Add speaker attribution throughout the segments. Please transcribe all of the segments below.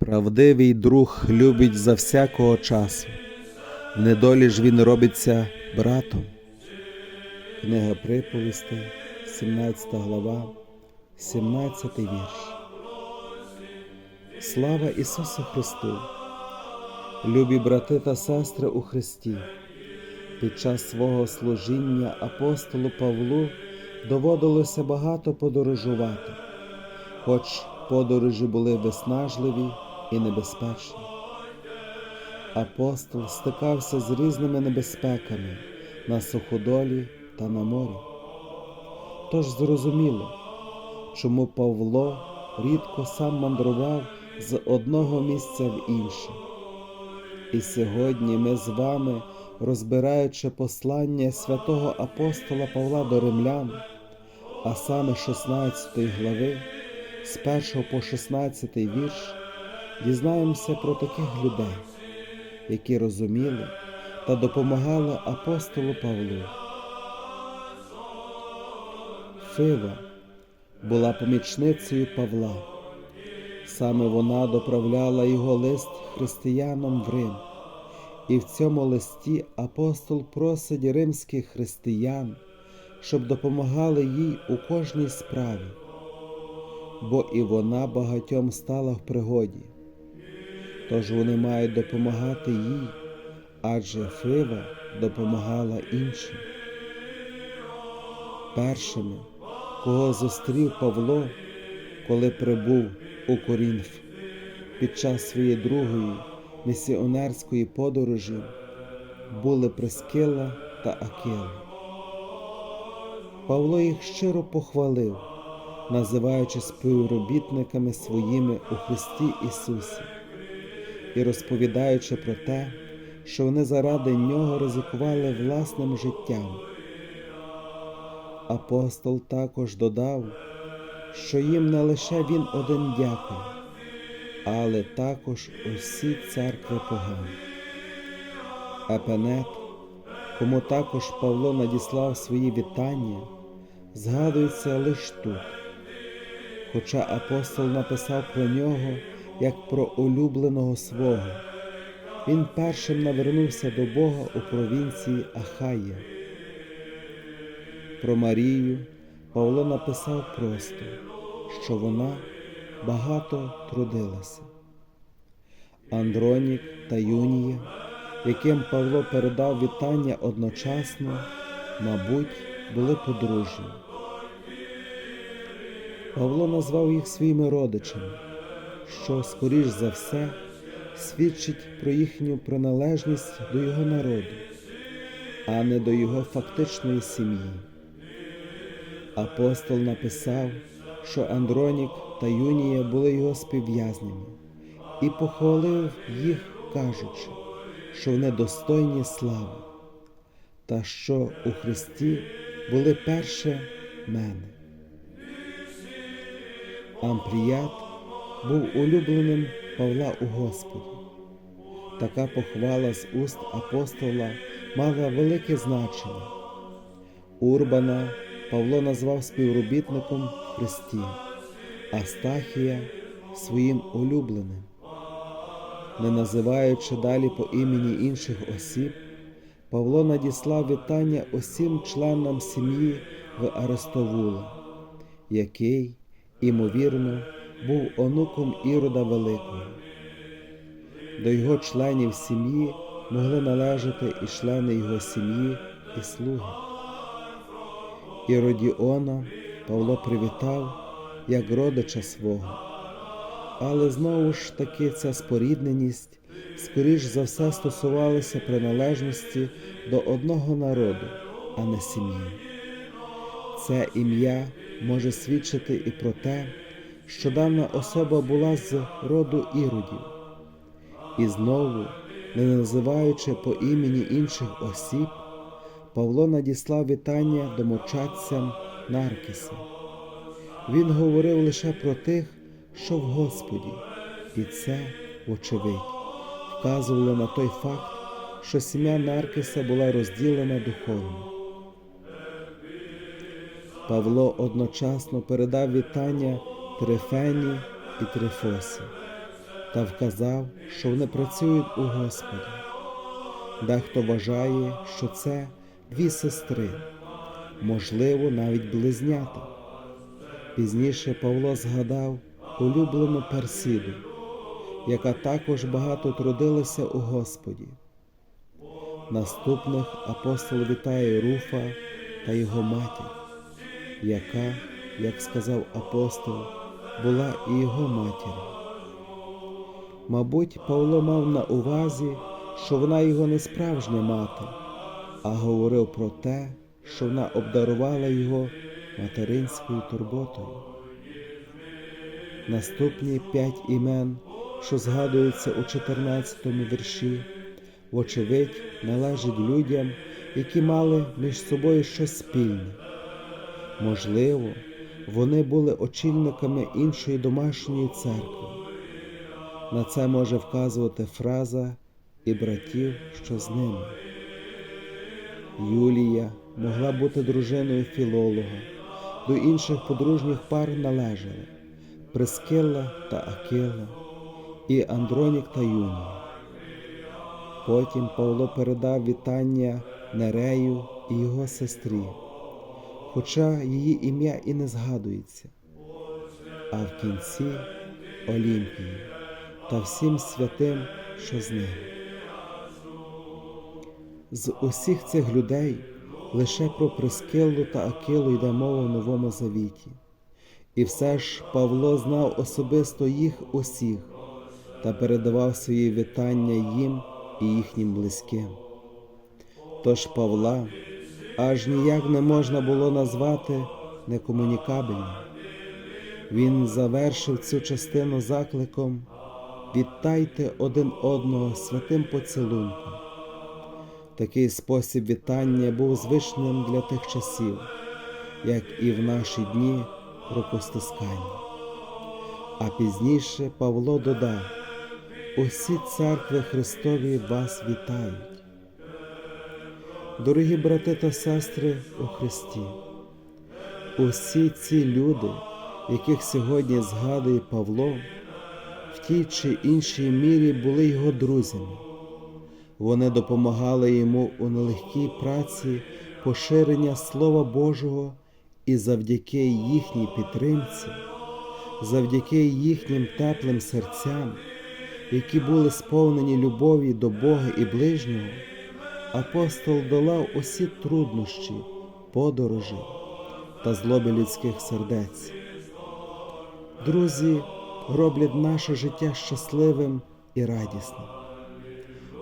Speaker 1: Правдивий друг любить за всякого часу, недолі ж він робиться братом. Книга приповістей, 17 глава, 17 вірш. Слава Ісусу Христу! Любі брати та сестри у Христі! Під час свого служіння апостолу Павлу доводилося багато подорожувати, хоч подорожі були виснажливі і небезпечні. Апостол стикався з різними небезпеками на суходолі та на морі. Тож зрозуміло, чому Павло рідко сам мандрував з одного місця в інше. І сьогодні ми з вами, розбираючи послання святого апостола Павла до римлян, а саме 16 глави, з 1 по 16 вірш, дізнаємося про таких людей, які розуміли та допомагали апостолу Павлу. Фива була помічницею Павла. Саме вона доправляла його лист християнам в Рим. І в цьому листі апостол просить римських християн, щоб допомагали їй у кожній справі, бо і вона багатьом стала в пригоді. Тож вони мають допомагати їй, адже Фива допомагала іншим. Першими, кого зустрів Павло, коли прибув у Корінф під час своєї другої місіонерської подорожі, були Прискила та Акила. Павло їх щиро похвалив, називаючи співробітниками своїми у Христі Ісусі і розповідаючи про те, що вони заради нього ризикували власним життям. Апостол також додав, що їм не лише він один дякує, але також усі церкви погані. Епенет, кому також Павло надіслав свої вітання, згадується лише тут. Хоча апостол написав про нього як про улюбленого свого, він першим навернувся до Бога у провінції Ахая. Про Марію Павло написав просто, що вона багато трудилася. Андронік та Юнія, яким Павло передав вітання одночасно, мабуть, були подружжя. Павло назвав їх своїми родичами, що, скоріш за все, свідчить про їхню приналежність до його народу, а не до його фактичної сім'ї. Апостол написав, що Андронік та Юнія були його співв'язнями, і похвалив їх, кажучи, що вони достойні слави, та що у Христі були перше мене. Ампліят був улюбленим Павла у Господі. Така похвала з уст апостола мала велике значення. Урбана Павло назвав співробітником Христі, а Стахія своїм улюбленим. Не називаючи далі по імені інших осіб, Павло надіслав вітання усім членам сім'ї в Арестовула, який, імовірно, був онуком Ірода Великого. До його членів сім'ї могли належати і члени його сім'ї, і слуги. Іродіона Павло привітав як родича свого, але знову ж таки ця спорідненість скоріш за все стосувалася приналежності до одного народу, а не сім'ї. Це ім'я може свідчити і про те, що дана особа була з роду іродів. І знову, не називаючи по імені інших осіб, Павло надіслав вітання домочадцям Наркіса. Він говорив лише про тих, що в Господі, і це, вочевидь, вказувало на той факт, що сім'я Наркіса була розділена духовно. Павло одночасно передав вітання Трифені і Трифосі та вказав, що вони працюють у Господі. Дехто вважає, що це дві сестри, можливо, навіть близнята. Пізніше Павло згадав улюблену Персіду, яка також багато трудилася у Господі. Наступних апостол вітає Руфа та його матір, яка, як сказав апостол, була і його матір'ю. Мабуть, Павло мав на увазі, що вона його не справжня мати, а говорив про те, що вона обдарувала його материнською турботою. Наступні п'ять імен, що згадуються у 14 вірші, вочевидь, належать людям, які мали між собою щось спільне. Можливо, вони були очільниками іншої домашньої церкви. На це може вказувати фраза і братів, що з ними. Юлія могла бути дружиною філолога, до інших подружніх пар належали Прискилла та Акила і Андронік та Юнія. Потім Павло передав вітання Нерею і його сестрі, хоча її ім'я і не згадується, а в кінці Олімпії та всім святим, що з ним. З усіх цих людей лише про Прискиллу та Акилу йде мова в Новому Завіті. І все ж Павло знав особисто їх усіх та передавав свої вітання їм і їхнім близьким. Тож Павла аж ніяк не можна було назвати некомунікабельним. Він завершив цю частину закликом Вітайте один одного святим поцілунком. Такий спосіб вітання був звичним для тих часів, як і в наші дні рукостискання. А пізніше Павло додав: усі церкви Христові вас вітають. Дорогі брати та сестри у Христі, усі ці люди, яких сьогодні згадує Павло, в тій чи іншій мірі були його друзями. Вони допомагали йому у нелегкій праці поширення Слова Божого і завдяки їхній підтримці, завдяки їхнім теплим серцям, які були сповнені любові до Бога і ближнього, апостол долав усі труднощі, подорожі та злоби людських сердець. Друзі роблять наше життя щасливим і радісним.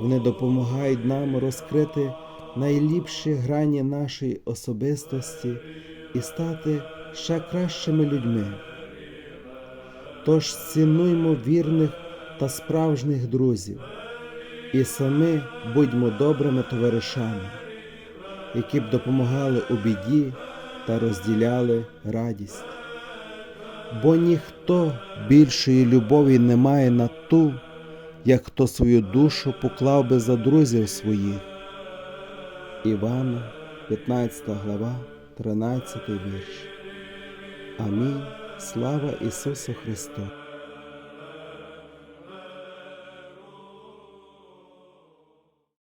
Speaker 1: Вони допомагають нам розкрити найліпші грані нашої особистості і стати ще кращими людьми. Тож цінуймо вірних та справжніх друзів і самі будьмо добрими товаришами, які б допомагали у біді та розділяли радість. Бо ніхто більшої любові не має на ту, як хто свою душу поклав би за друзів своїх. Івана, 15 глава, 13 вірш. Амінь. Слава Ісусу Христу!